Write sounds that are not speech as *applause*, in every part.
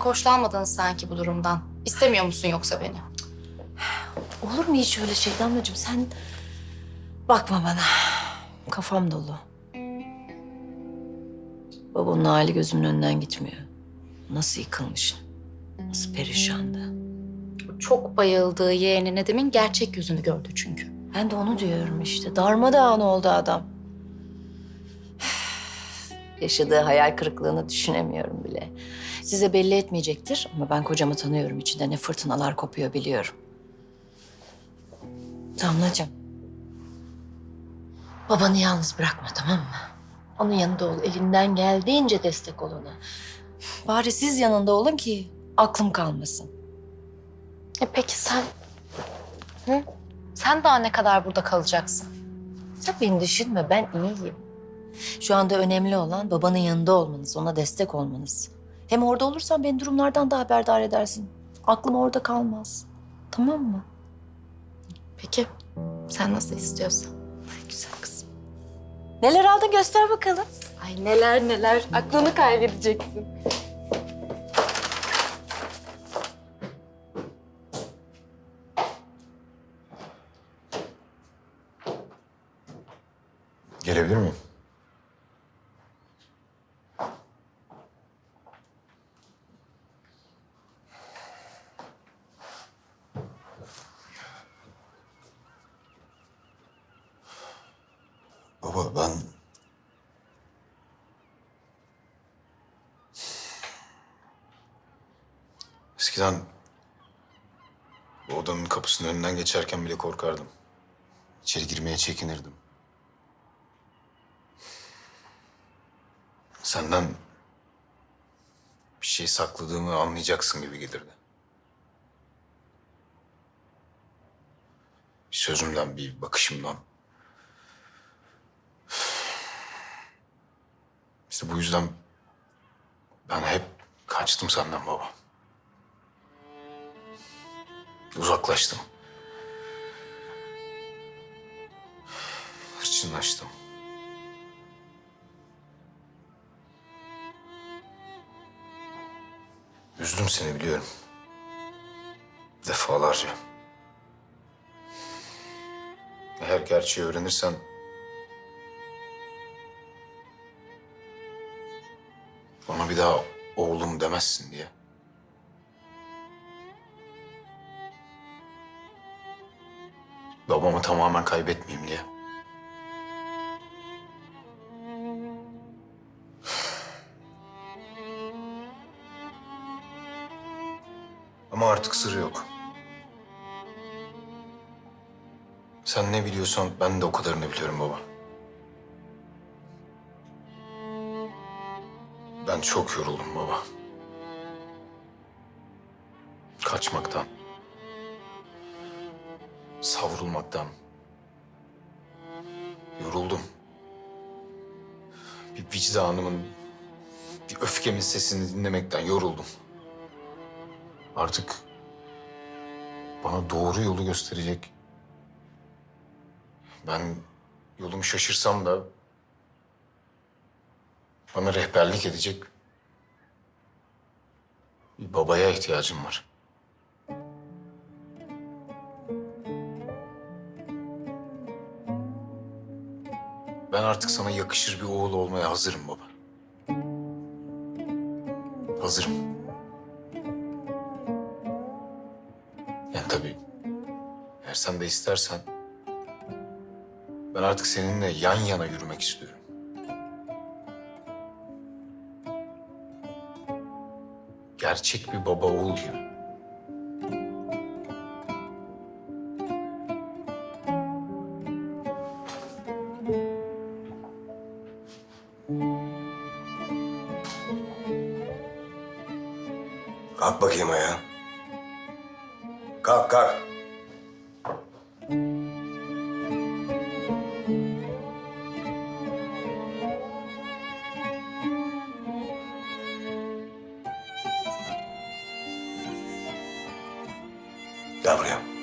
Hoşlanmadın sanki bu durumdan. İstemiyor musun yoksa beni? Olur mu hiç öyle şey Damlacığım? Sen bakma bana. Kafam dolu. Babamın hali gözümün önünden gitmiyor. Nasıl yıkılmış, nasıl perişandı. Çok bayıldığı yeğeni Nedim'in gerçek yüzünü gördü çünkü. Ben de onu diyorum işte. Darmadağın oldu adam. *sighs* Yaşadığı hayal kırıklığını düşünemiyorum bile. Size belli etmeyecektir ama ben kocamı tanıyorum. İçinde ne fırtınalar kopuyor biliyorum. Damlacığım. Babanı yalnız bırakma tamam mı? Onun yanında ol. Elinden geldiğince destek ol ona. Bari siz yanında olun ki aklım kalmasın. E peki sen? Hı? Sen daha ne kadar burada kalacaksın? Sen beni düşünme, ben iyiyim. Şu anda önemli olan babanın yanında olmanız, ona destek olmanız. Hem orada olursan beni durumlardan da haberdar edersin. Aklım orada kalmaz. Tamam mı? Peki. Sen nasıl istiyorsan. Güzel kızım. Neler aldın göster bakalım. Ay neler neler. Aklını kaybedeceksin. Gelebilir miyim? Baba ben... Eskiden bu odanın kapısının önünden geçerken bile korkardım. İçeri girmeye çekinirdim. Senden bir şey sakladığımı anlayacaksın gibi gelirdi. Bir sözümden, bir bakışımdan. İşte bu yüzden ben hep kaçtım senden baba. Uzaklaştım. Hırçınlaştım. Üzdüm seni biliyorum. Defalarca. Eğer gerçeği öğrenirsen... bir daha oğlum demezsin diye. Babamı tamamen kaybetmeyeyim diye. Ama artık sırrı yok. Sen ne biliyorsan ben de o kadarını biliyorum baba. Ben çok yoruldum baba. Kaçmaktan. Savrulmaktan. Yoruldum. Bir vicdanımın, bir öfkemin sesini dinlemekten yoruldum. Artık bana doğru yolu gösterecek. Ben yolumu şaşırsam da bana rehberlik edecek bir babaya ihtiyacım var. Ben artık sana yakışır bir oğul olmaya hazırım baba. Hazırım. Yani tabii eğer sen de istersen ben artık seninle yan yana yürümek istiyorum. Gerçek bir baba oğul gibi. Kalk bakayım ayağa. Kalk kalk. Gel buraya.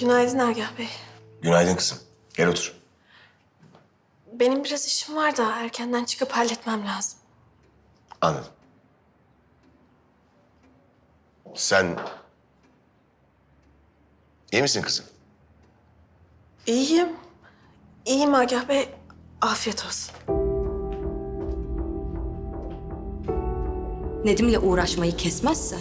Günaydın Agah Bey. Günaydın kızım. Gel otur. Benim biraz işim var da erkenden çıkıp halletmem lazım. Anladım. Sen... iyi misin kızım? İyiyim. İyiyim Agah Bey. Afiyet olsun. Nedim'le uğraşmayı kesmezsen,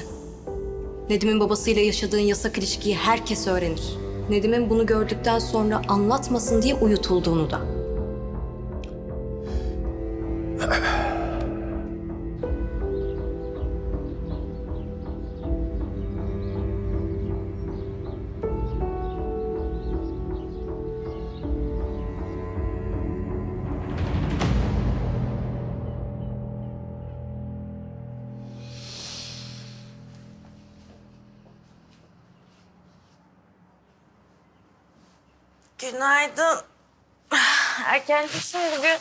Nedim'in babasıyla yaşadığın yasak ilişkiyi herkes öğrenir. Nedim'in bunu gördükten sonra anlatmasın diye uyutulduğunu da. Günaydın. *sighs* Erkencisin bugün.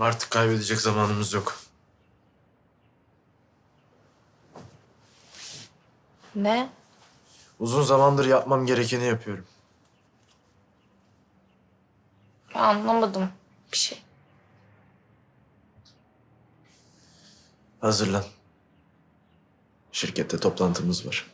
Artık kaybedecek zamanımız yok. Ne? Uzun zamandır yapmam gerekeni yapıyorum. Anlamadım bir şey. Hazırlan. Şirkette toplantımız var.